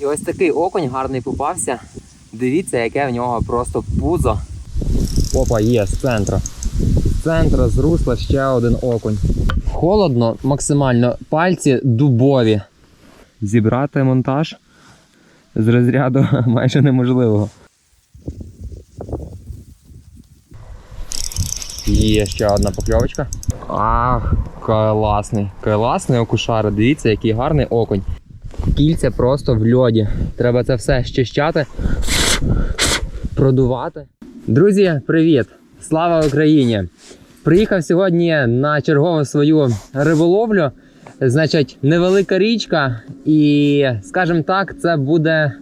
І ось такий окунь гарний попався. Дивіться, яке в нього просто пузо. Опа, є з центру. З центру з русла ще один окунь. Холодно, максимально пальці дубові. Зібрати монтаж з розряду майже неможливого. Є ще одна покльовочка. Ах, класний, класний окушара. Дивіться, який гарний окунь. Кільця просто в льоді. Треба це все щищати, продувати. Друзі, привіт! Слава Україні! Приїхав сьогодні на чергову свою риболовлю. Значить, невелика річка, і, скажімо так, це буде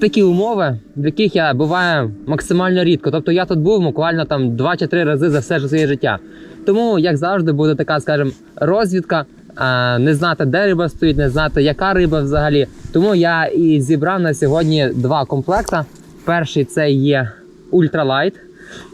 такі умови, в яких я буваю максимально рідко. Тобто я тут був буквально там 2 чи 3 рази за все своє життя. Тому, як завжди, буде така, скажімо, розвідка. Не знати, де риба стоїть, не знати, яка риба взагалі. Тому я і зібрав на сьогодні два комплекти. Перший це є ультралайт,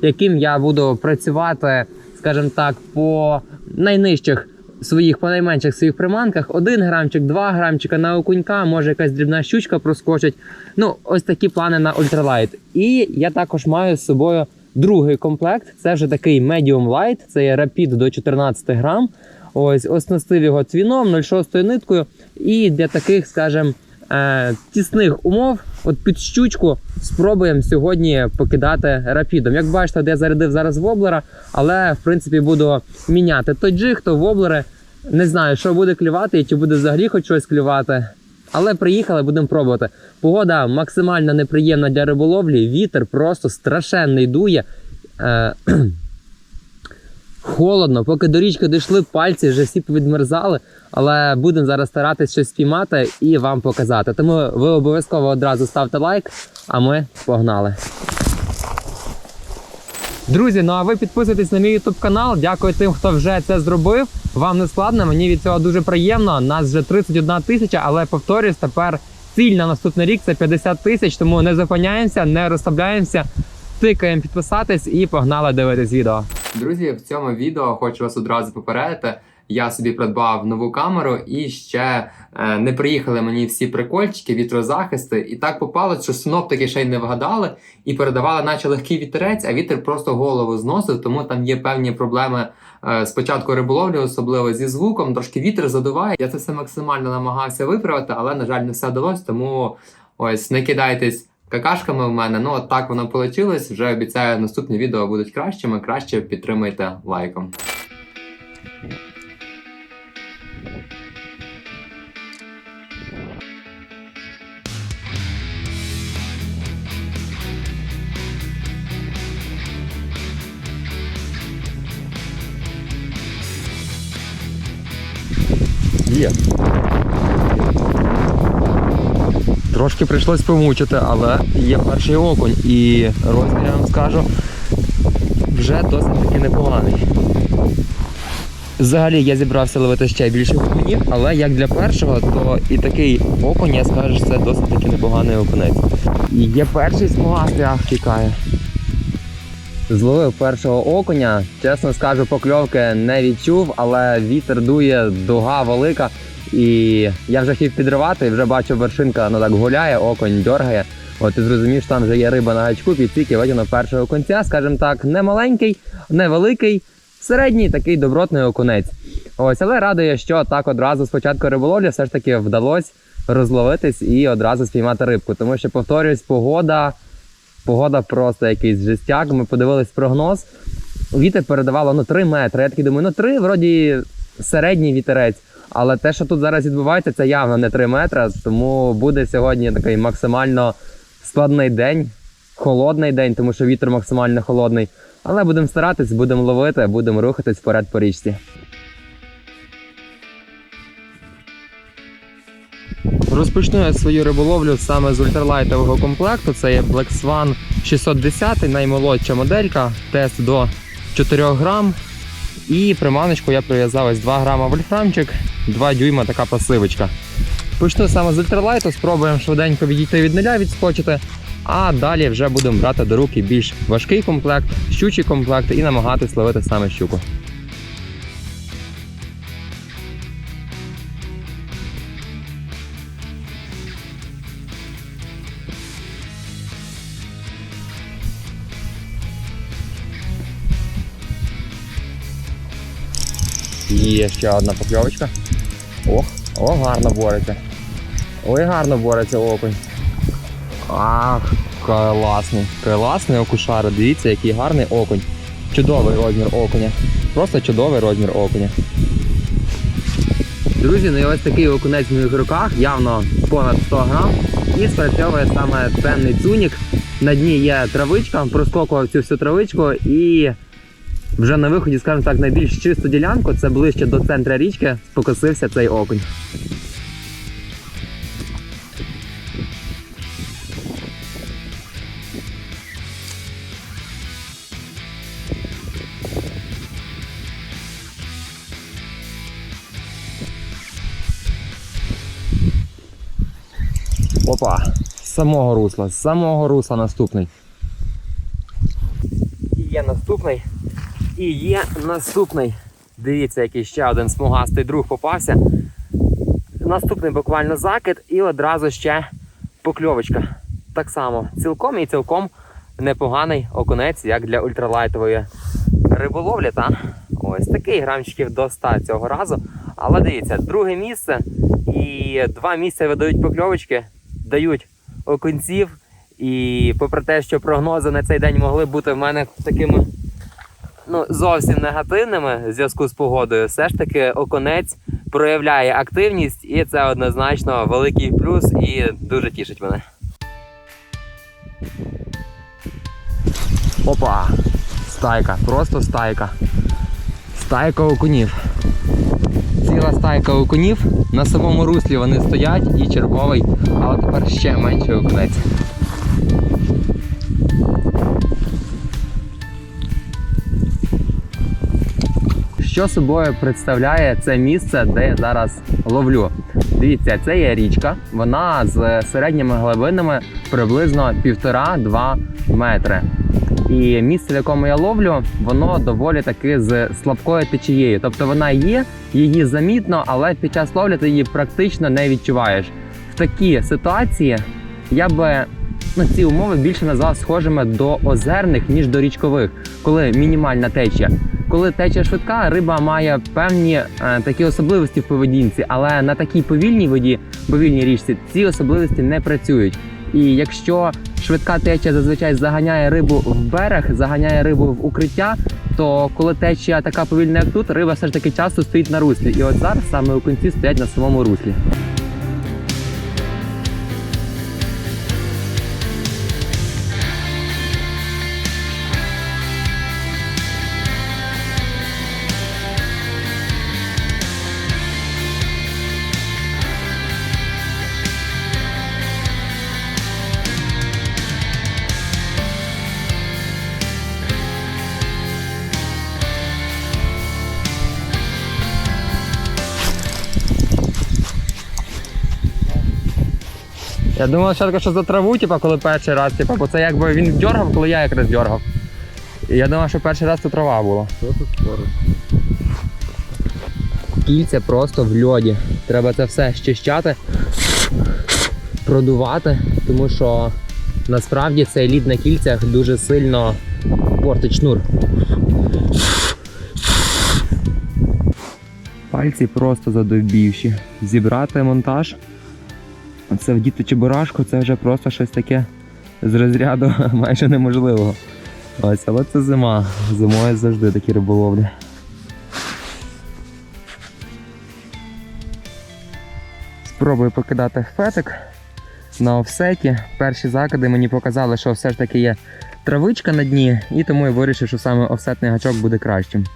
яким я буду працювати, скажімо так, по найнижчих своїх, по найменших своїх приманках. Один грамчик, два грамчика на окунька, може якась дрібна щучка проскочить. Ну, ось такі плани на ультралайт. І я також маю з собою другий комплект. Це вже такий medium light, це є Rapid до 14 грам. Ось оснастив його твіном 0,6 ниткою. І для таких, скажімо, е, тісних умов, от під щучку, спробуємо сьогодні покидати рапідом. Як бачите, де зарядив зараз воблера, але в принципі буду міняти то джиг, то воблери. Не знаю, що буде клювати і чи буде взагалі хоч щось клювати. Але приїхали, будемо пробувати. Погода максимально неприємна для риболовлі. Вітер просто страшенний дує. Холодно, поки до річки дійшли, пальці вже всі повідмерзали. Але будемо зараз старатись щось спіймати і вам показати. Тому ви обов'язково одразу ставте лайк, а ми погнали. Друзі, ну а ви підписуйтесь на мій YouTube канал. Дякую тим, хто вже це зробив. Вам не складно, мені від цього дуже приємно. Нас вже 31 тисяча, але повторюсь, тепер ціль на наступний рік це 50 тисяч. Тому не зупиняємося, не розслабляємося, тикаємо підписатись і погнали дивитись відео. Друзі, в цьому відео хочу вас одразу попередити. Я собі придбав нову камеру і ще е, не приїхали мені всі прикольчики, вітрозахисти. І так попало, що синоптики ще й не вгадали і передавали, наче легкий вітерець, а вітер просто голову зносив, тому там є певні проблеми е, спочатку риболовлі, особливо зі звуком. Трошки вітер задуває. Я це все максимально намагався виправити, але на жаль, не все вдалося. Тому ось не кидайтесь. Какашками в мене, ну от так воно вийшло. Вже обіцяю, наступні відео будуть кращими. Краще підтримайте лайком. Є. Трошки прийшлось помучити, але є перший окунь і розмір, я вам скажу, вже досить таки непоганий. Взагалі я зібрався ловити ще більше окунів, але як для першого, то і такий окунь, я скажу, це досить таки непоганий окунець. І є перший смугастий, ах, тікає. Зловив першого окуня, чесно скажу, покльовки не відчув, але вітер дує, дуга велика. І я вже хотів підривати, вже бачу, вершинка ну, так гуляє, оконь дергає. От ти зрозумів, там вже є риба на гачку, підсік і витягнув першого окунця, скажімо так, не маленький, не великий, середній такий добротний окунець. Ось, але радує, що так одразу спочатку риболовлі все ж таки вдалося розловитись і одразу спіймати рибку. Тому що, повторюсь, погода, погода просто якийсь жестяк. Ми подивились прогноз. Вітер передавало ну, 3 метри. Я такий думаю, ну 3 вроді середній вітерець. Але те, що тут зараз відбувається, це явно не 3 метри, тому буде сьогодні такий максимально складний день, холодний день, тому що вітер максимально холодний. Але будемо старатись, будемо ловити, будемо рухатись вперед по річці. Розпочну я свою риболовлю саме з ультралайтового комплекту. Це є Black Swan 610, наймолодша моделька, тест до 4 грам. І приманочку я прив'язав ось 2 грама вольфрамчик, 2 дюйма така пасивочка. Почну саме з ультралайту, спробуємо швиденько відійти від нуля, відскочити. А далі вже будемо брати до руки більш важкий комплект, щучий комплект і намагатись ловити саме щуку. Є ще одна покльовочка. Ох, о, гарно бореться. Ой, гарно бореться окунь. Ах, класний, класний окушар. Дивіться, який гарний окунь. Чудовий розмір окуня. Просто чудовий розмір окуня. Друзі, ну і ось такий окунець в моїх руках, явно понад 100 грам. І спрацьовує саме темний цунік. На дні є травичка, проскокував цю всю травичку і вже на виході, скажімо так, найбільш чисту ділянку, це ближче до центра річки, покосився цей окунь. Опа, з самого русла, з самого русла наступний. І є наступний. І є наступний. Дивіться, який ще один смугастий друг попався. Наступний буквально закид і одразу ще покльовочка. Так само, цілком і цілком непоганий окунець, як для ультралайтової риболовлі. Та? Ось такий грамчиків до 100 цього разу. Але дивіться, друге місце і два місця видають покльовочки, дають окунців. І попри те, що прогнози на цей день могли бути в мене такими ну, зовсім негативними в зв'язку з погодою, все ж таки оконець проявляє активність, і це однозначно великий плюс і дуже тішить мене. Опа! Стайка, просто стайка. Стайка окунів. Ціла стайка окунів. На самому руслі вони стоять і черговий, але тепер ще менший окунець. Що собою представляє це місце, де я зараз ловлю? Дивіться, це є річка, вона з середніми глибинами приблизно 1,5-2 метри. І місце, в якому я ловлю, воно доволі таки з слабкою течією. Тобто вона є, її замітно, але під час ловлі ти її практично не відчуваєш. В такій ситуації я би ну, ці умови більше назвав схожими до озерних, ніж до річкових, коли мінімальна течія. Коли течія швидка, риба має певні е, такі особливості в поведінці, але на такій повільній воді, повільній річці, ці особливості не працюють. І якщо швидка течія зазвичай заганяє рибу в берег, заганяє рибу в укриття, то коли течія така повільна, як тут, риба все ж таки часто стоїть на руслі. І от зараз саме окунці стоять на самому руслі. Я думав спочатку, що за траву, типу, коли перший раз, типу, бо це якби він дергав, коли я якраз дергав. І я думав, що перший раз це трава була. Кільця просто в льоді. Треба це все щищати, продувати, тому що насправді цей лід на кільцях дуже сильно портить шнур. Пальці просто задовбівші. Зібрати монтаж. Це вдіти чебурашку, це вже просто щось таке з розряду майже неможливого. Ось, але це зима. Зимою завжди такі риболовлі. Спробую покидати фетик на офсеті. Перші закиди мені показали, що все ж таки є травичка на дні, і тому я вирішив, що саме офсетний гачок буде кращим.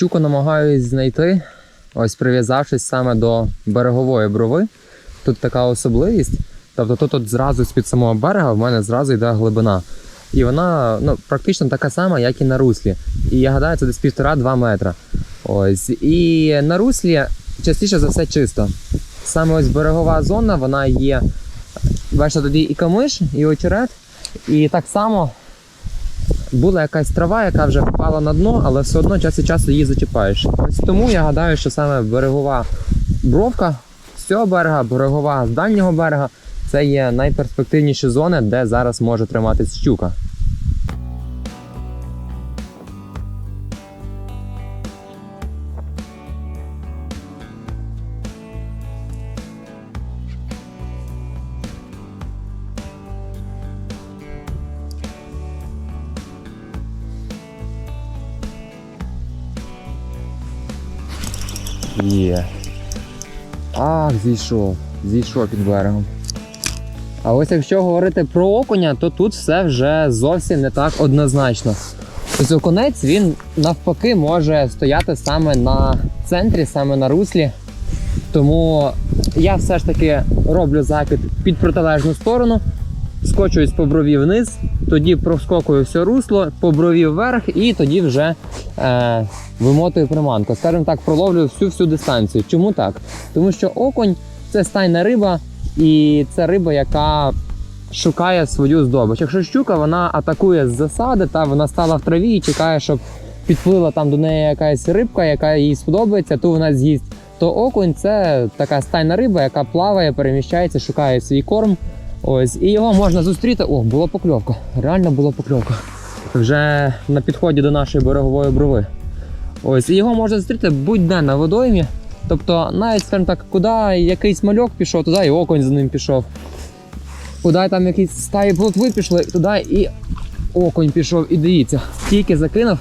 Щуку намагаюсь знайти, ось прив'язавшись саме до берегової брови. Тут така особливість. Тобто тут от зразу з-під самого берега в мене зразу йде глибина. І вона ну, практично така сама, як і на руслі. І я гадаю, це десь півтора-два метра. Ось. І на руслі частіше за все чисто. Саме ось берегова зона, вона є Бачите, тоді і камиш, і очерет, і так само була якась трава, яка вже впала на дно, але все одно час від часу її зачіпаєш. Ось тому я гадаю, що саме берегова бровка з цього берега, берегова з дальнього берега це є найперспективніші зони, де зараз може триматись щука. Ах, зійшов. Зійшов під берегом. А ось якщо говорити про окуня, то тут все вже зовсім не так однозначно. Ось окунець він навпаки може стояти саме на центрі, саме на руслі. Тому я все ж таки роблю закид під протилежну сторону, скочуюсь по брові вниз, тоді проскокую все русло, по брові вверх, і тоді вже е, вимотую приманку. Скажімо так, проловлюю всю всю дистанцію. Чому так? Тому що окунь це стайна риба, і це риба, яка шукає свою здобич. Якщо щука, вона атакує з засади, та вона стала в траві і чекає, щоб підплила там до неї якась рибка, яка їй сподобається, то вона з'їсть. То окунь це така стайна риба, яка плаває, переміщається, шукає свій корм. Ось, і його можна зустріти. О, була покльовка. Реально була покльовка. Вже на підході до нашої берегової брови. Ось, і його можна зустріти будь-де на водоймі. Тобто, навіть, скажімо так, куди якийсь мальок пішов, туди і окунь за ним пішов. Куди там якісь стаї плотви пішли, туди і окунь пішов. І дивіться, тільки закинув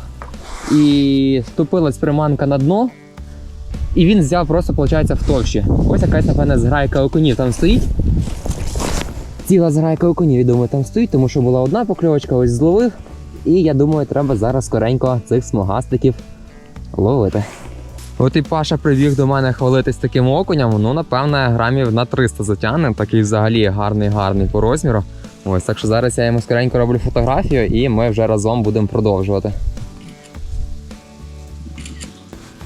і ступилась приманка на дно. І він взяв просто, виходить, в товщі. Ось якась, напевне, зграйка окунів там стоїть. Ціла зграйка окунів, думаю, там стоїть, тому що була одна покльовочка, ось зловив. І я думаю, треба зараз скоренько цих смугастиків ловити. От і Паша прибіг до мене хвалитись таким окуням. Ну, напевне, грамів на 300 затягне. Такий взагалі гарний, гарний по розміру. Ось так що зараз я йому скоренько роблю фотографію і ми вже разом будемо продовжувати.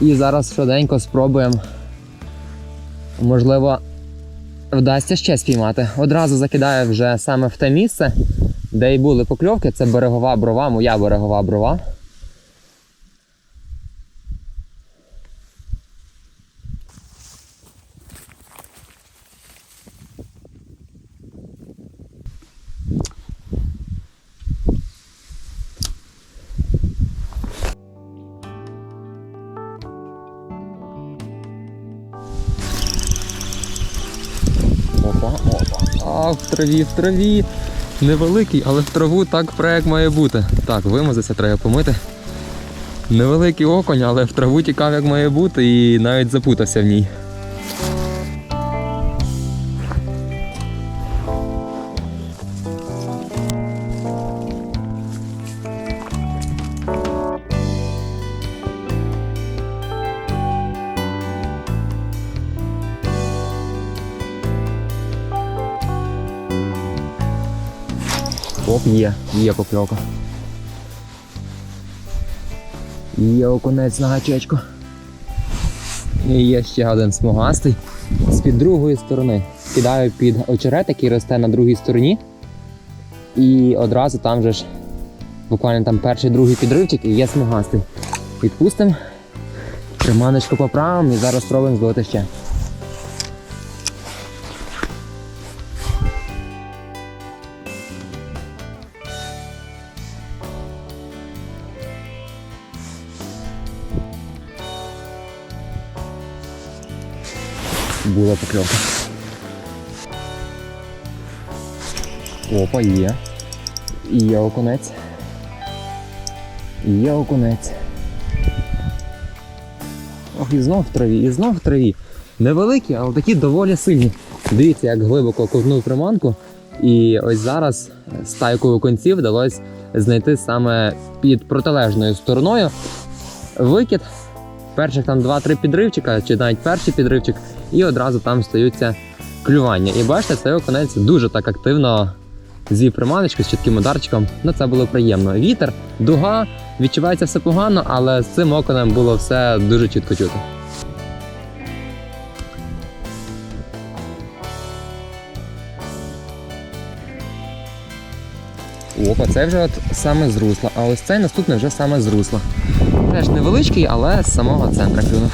І зараз швиденько спробуємо. Можливо, вдасться ще спіймати. Одразу закидаю вже саме в те місце, де і були покльовки. Це берегова брова, моя берегова брова. Траві, в траві. Невеликий, але в траву так пре, як має бути. Так, вимазатися, треба помити. Невеликий оконь, але в траву тікав, як має бути, і навіть запутався в ній. Оп, є, є покльовка. Є окунець на гачечку. І є ще один смугастий з-під другої сторони. Кидаю під очерет, який росте на другій стороні. І одразу там же ж буквально там перший другий підривчик і є смугастий. Відпустимо. Приманочку поправимо і зараз спробуємо зловити ще. Була покльовка. Опа, є. І є окунець. І є окунець. Ох, і знов в траві, і знов в траві. Невеликі, але такі доволі сильні. Дивіться, як глибоко ковнув приманку. І ось зараз стайку окунців вдалося знайти саме під протилежною стороною. Викид. Перших там 2-3 підривчика, чи навіть перший підривчик, і одразу там стаються клювання. І бачите, цей окунець дуже так активно з'їв приманочку з чітким ударчиком. Ну це було приємно. Вітер, дуга, відчувається все погано, але з цим окунем було все дуже чітко чути. Опа, це вже от саме з русла. А ось цей наступний вже саме з русла. Теж невеличкий, але з самого центра клюнув.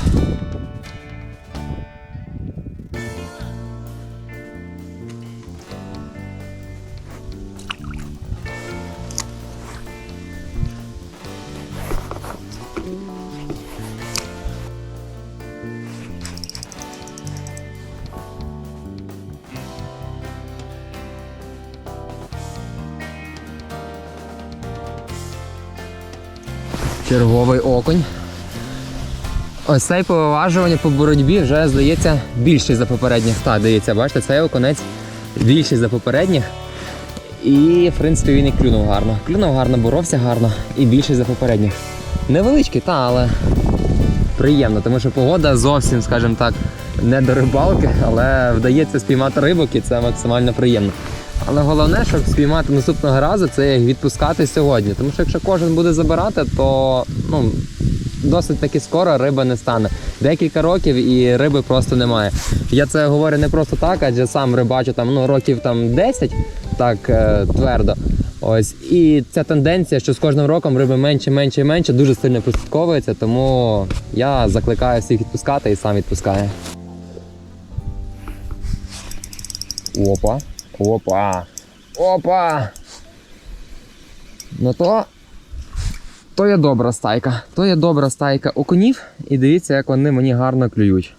Черговий окунь. Ось цей по виважуванню по боротьбі вже здається більший за попередніх. Так, дивіться, бачите, цей окунець більший за попередніх. І, в принципі, він і клюнув гарно. Клюнув гарно, боровся гарно і більший за попередніх. Невеличкий, та, але приємно, тому що погода зовсім, скажімо так, не до рибалки, але вдається спіймати рибок і це максимально приємно. Але головне, щоб спіймати наступного разу, це їх відпускати сьогодні. Тому що якщо кожен буде забирати, то ну, досить таки скоро риба не стане. Декілька років і риби просто немає. Я це говорю не просто так, адже сам рибачу там ну, років там 10, так е, твердо. Ось і ця тенденція, що з кожним роком риби менше, менше і менше, дуже сильно прослідковується, тому я закликаю всіх відпускати і сам відпускаю. Опа. Опа. Опа. Ну то. То є добра стайка. То є добра стайка окунів. І дивіться, як вони мені гарно клюють.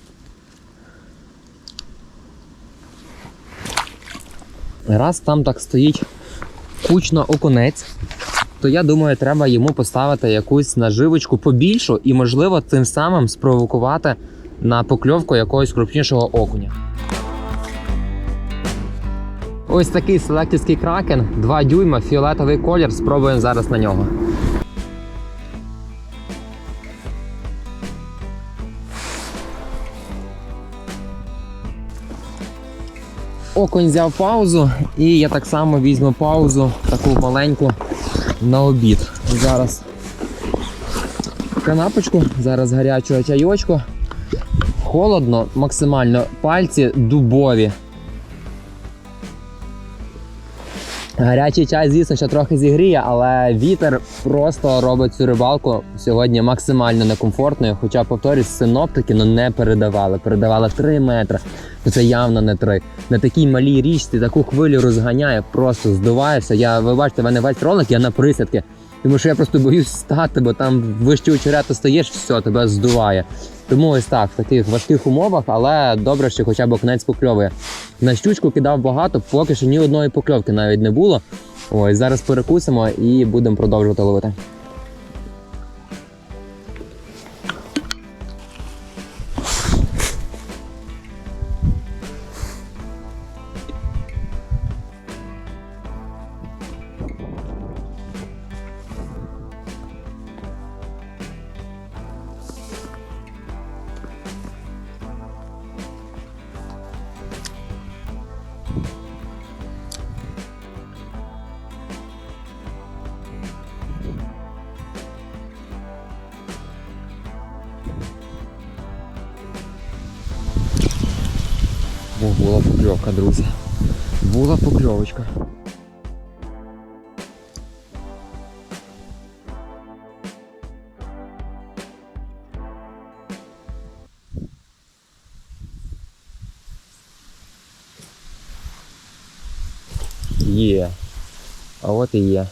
Раз там так стоїть кучно окунець, то я думаю, треба йому поставити якусь наживочку побільшу і, можливо, тим самим спровокувати на покльовку якогось крупнішого окуня. Ось такий селектівський кракен, 2 дюйма, фіолетовий колір. Спробуємо зараз на нього. Окунь взяв паузу, і я так само візьму паузу, таку маленьку на обід. Зараз канапочку, зараз гарячого чайочку. Холодно, максимально пальці дубові. Гарячий чай, звісно, що трохи зігріє, але вітер просто робить цю рибалку сьогодні максимально некомфортною. Хоча, повторюсь, синоптики ну, не передавали. Передавали 3 метри. Ну це явно не 3. На такій малій річці таку хвилю розганяє, просто здуваєшся. Я, ви бачите, в мене весь ролик, я на присядки. Тому що я просто боюсь стати, бо там вище очерету стаєш, все, тебе здуває. Тому ось так, в таких важких умовах, але добре, що хоча б окнець покльовує. На щучку кидав багато, поки що ні одної покльовки навіть не було. Ось зараз перекусимо і будемо продовжувати ловити. О, була покльовка, друзі. Була покльовочка. Є. А от і є.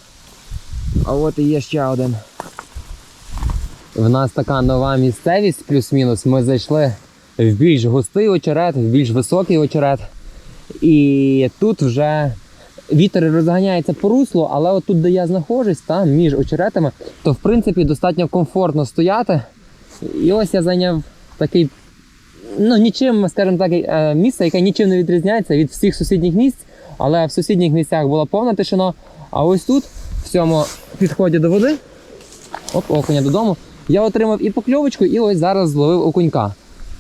А от і є ще один. В нас така нова місцевість, плюс-мінус. Ми зайшли в більш густий очерет, в більш високий очерет. І тут вже вітер розганяється по руслу, але от тут, де я знаходжусь, там між очеретами, то в принципі достатньо комфортно стояти. І ось я зайняв такий, ну нічим, скажімо так, е, місце, яке нічим не відрізняється від всіх сусідніх місць, але в сусідніх місцях була повна тишина. А ось тут, в цьому підході до води, оп, окуня додому, я отримав і покльовочку, і ось зараз зловив окунька.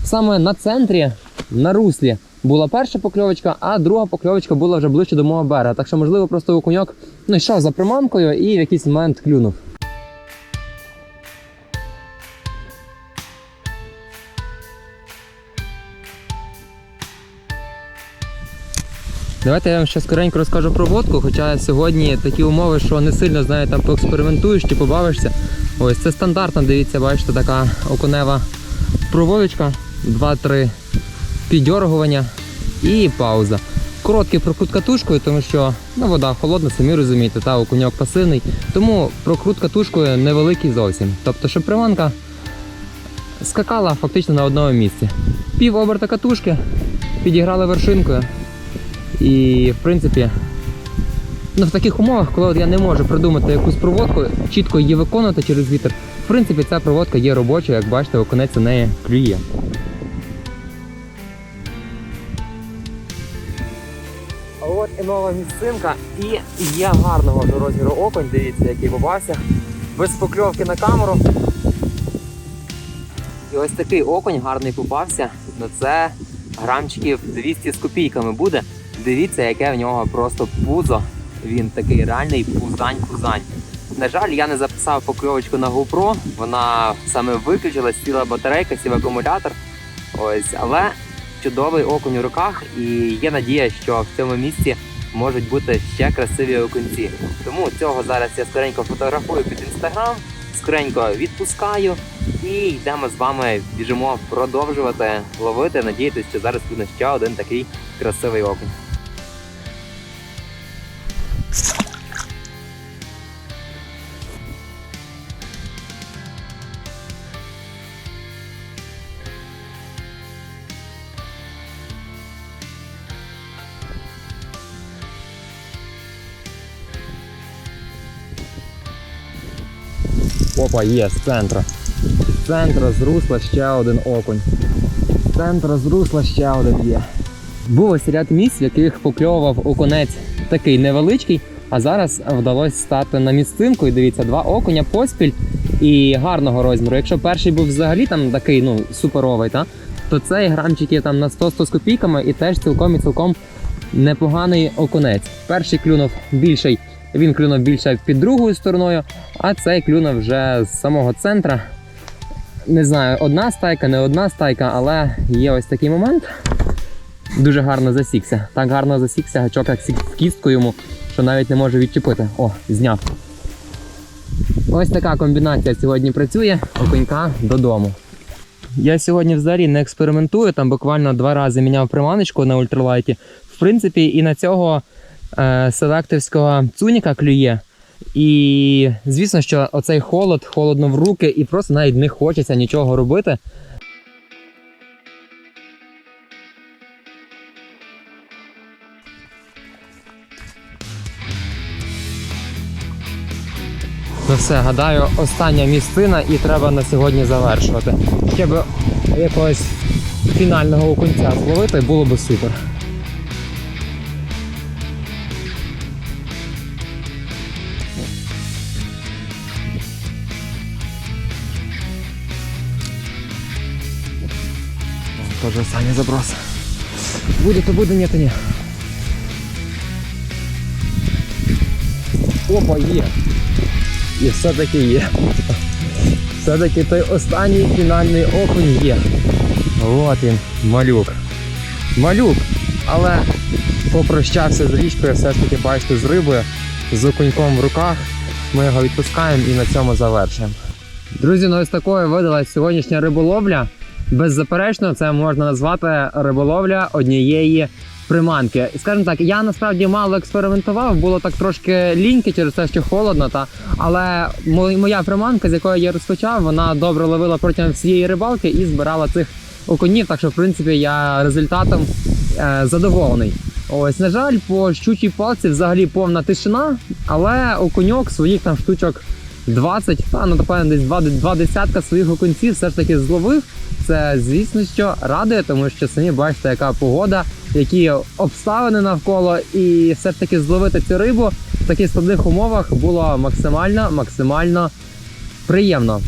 Саме на центрі, на руслі, була перша покльовочка, а друга покльовочка була вже ближче до мого берега. Так що, можливо, просто окуньок ну, йшов за приманкою і в якийсь момент клюнув. Давайте я вам ще скоренько розкажу про водку, хоча сьогодні такі умови, що не сильно знаю, там поекспериментуєш чи побавишся. Ось це стандартно, дивіться, бачите, така окунева проводочка, 2-3 піддергування і пауза. Короткий прокрут катушкою, тому що ну, вода холодна, самі розумієте, та окуньок пасивний. Тому прокрут катушкою невеликий зовсім. Тобто, щоб приманка скакала фактично на одному місці. Пів оберта катушки, підіграли вершинкою. І в принципі, ну, в таких умовах, коли от я не можу придумати якусь проводку, чітко її виконувати через вітер, в принципі, ця проводка є робочою, як бачите, окунець у неї клює. Нова місцинка, і є гарного вже розміру окунь, дивіться, який попався. Без покльовки на камеру. І ось такий окунь гарний попався. Ну це грамчиків 200 з копійками буде. Дивіться, яке в нього просто пузо. Він такий реальний пузань-пузань. На жаль, я не записав покльовочку на GoPro, вона саме виключилась, сіла батарейка, сів акумулятор. Ось, але чудовий окунь у руках, і є надія, що в цьому місці можуть бути ще красиві окунці. Тому цього зараз я скоренько фотографую під інстаграм, скоренько відпускаю і йдемо з вами, біжимо продовжувати ловити. Надіятися, що зараз буде ще один такий красивий окунь. Опа, є, з центра. З центра з русла ще один окунь. З центра з русла ще один є. Був ось ряд місць, в яких покльовував окунець такий невеличкий, а зараз вдалося стати на місцинку. І дивіться, два окуня поспіль і гарного розміру. Якщо перший був взагалі там такий, ну, суперовий, та, то цей грамчик є там на 100-100 з копійками і теж цілком і цілком непоганий окунець. Перший клюнув більший, він клюнув більше під другою стороною, а цей клюнув вже з самого центра. Не знаю, одна стайка, не одна стайка, але є ось такий момент. Дуже гарно засікся. Так гарно засікся, гачок як в кістку йому, що навіть не може відчепити. О, зняв. Ось така комбінація сьогодні працює. Окунька додому. Я сьогодні взагалі не експериментую, там буквально два рази міняв приманочку на ультралайті. В принципі, і на цього селективського цуніка клює. І звісно, що оцей холод, холодно в руки, і просто навіть не хочеться нічого робити. Ну все, гадаю, остання місцина і треба на сьогодні завершувати. Ще б якогось фінального окунця зловити було б супер. Тоже останній заброс. Буде, то буде, ні, то ні. Опа, є. І все-таки є. Все-таки той останній фінальний окунь є. От він, малюк. Малюк. Але попрощався з річкою, все ж таки бачите, з рибою, з окуньком в руках. Ми його відпускаємо і на цьому завершуємо. Друзі, ну ось такою видалась сьогоднішня риболовля. Беззаперечно, це можна назвати риболовля однієї приманки. Скажімо так, я насправді мало експериментував, було так трошки ліньки через те, що холодно. Та але моя приманка, з якої я розпочав, вона добре ловила протягом всієї рибалки і збирала цих окунів. Так що, в принципі, я результатом е, задоволений. Ось, на жаль, по щучій палці взагалі повна тишина, але окуньок своїх там штучок 20, та ну напевно десь два, два десятка своїх окунців все ж таки зловив. Це звісно, що радує, тому що самі бачите, яка погода, які обставини навколо, і все ж таки зловити цю рибу в таких складних умовах було максимально, максимально приємно.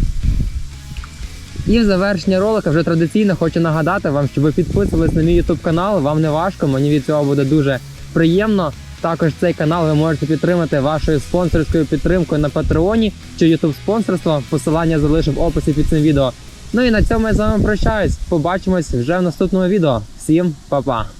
І в завершення ролика вже традиційно хочу нагадати вам, щоб ви підписувались на мій YouTube канал. Вам не важко, мені від цього буде дуже приємно. Також цей канал ви можете підтримати вашою спонсорською підтримкою на Патреоні чи YouTube спонсорство. Посилання залишив в описі під цим відео. Ну і на цьому я з вами прощаюсь. Побачимось вже в наступному відео. Всім па-па!